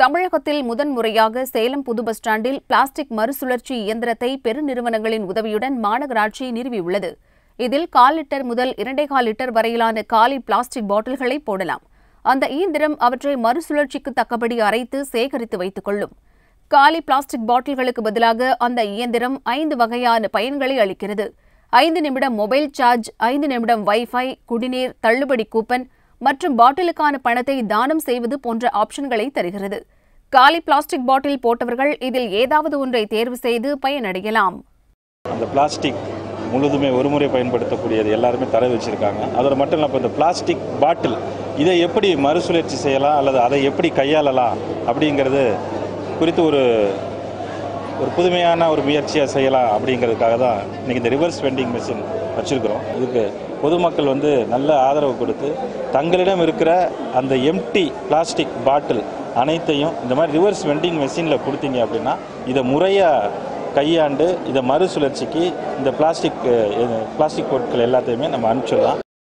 தமிழகத்தில் முதன்முறையாக சேலம் புது பஸ் ஸ்டாண்டில் பிளாஸ்டிக் மறுசுழற்சி இயந்திரத்தை பெருநிறுவனங்களின் உதவியுடன் மாநகராட்சி நிறுவியுள்ளது. இதில் கால் லிட்டர் முதல் இரண்டேகால் லிட்டர் வரையிலான காலி பிளாஸ்டிக் பாட்டில்களை போடலாம். அந்த இயந்திரம் அவற்றை மறுசுழற்சிக்கு தக்கபடி அரைத்து சேகரித்து வைத்துக் கொள்ளும். காலி பிளாஸ்டிக் பாட்டில்களுக்கு பதிலாக அந்த இயந்திரம் ஐந்து வகையான பயன்களை அளிக்கிறது. ஐந்து நிமிடம் மொபைல் சார்ஜ் ஐந்து நிமிடம் வைஃபை குடிநீர் தள்ளுபடி கூப்பன் மற்றும் பாட்டிலுக்கான பணத்தை தானம் செய்வது போன்ற ஆப்ஷன்களை தருகிறது. காலி பிளாஸ்டிக் பாட்டில் போட்டவர்கள் இதில் ஏதாவது ஒன்றை தேர்வு செய்து பயனடையலாம். அந்த பிளாஸ்டிக் முழுதுமே ஒரு முறை பயன்படுத்தக்கூடியது எல்லாருமே தர வச்சுருக்காங்க. அதோட மட்டும் இல்லாமல் இந்த பிளாஸ்டிக் பாட்டில் இதை எப்படி மறுசுழற்சி செய்யலாம் அல்லது அதை எப்படி கையாளலாம் அப்படிங்கிறது குறித்து ஒரு ஒரு புதுமையான ஒரு முயற்சியாக செய்யலாம் அப்படிங்கிறதுக்காக தான் இன்றைக்கி இந்த ரிவர்ஸ் வெண்டிங் மிஷின் வச்சுருக்கிறோம். இதுக்கு பொதுமக்கள் வந்து நல்ல ஆதரவு கொடுத்து தங்களிடம் இருக்கிற அந்த எம்டி பிளாஸ்டிக் பாட்டில் அனைத்தையும் இந்த மாதிரி ரிவர்ஸ் வெண்டிங் மெஷினில் கொடுத்தீங்க அப்படின்னா இதை முறையாக கையாண்டு இதை மறுசுழற்சிக்கு இந்த பிளாஸ்டிக் பிளாஸ்டிக் பொருட்கள் எல்லாத்தையுமே நம்ம அனுப்பிச்சிடலாம்.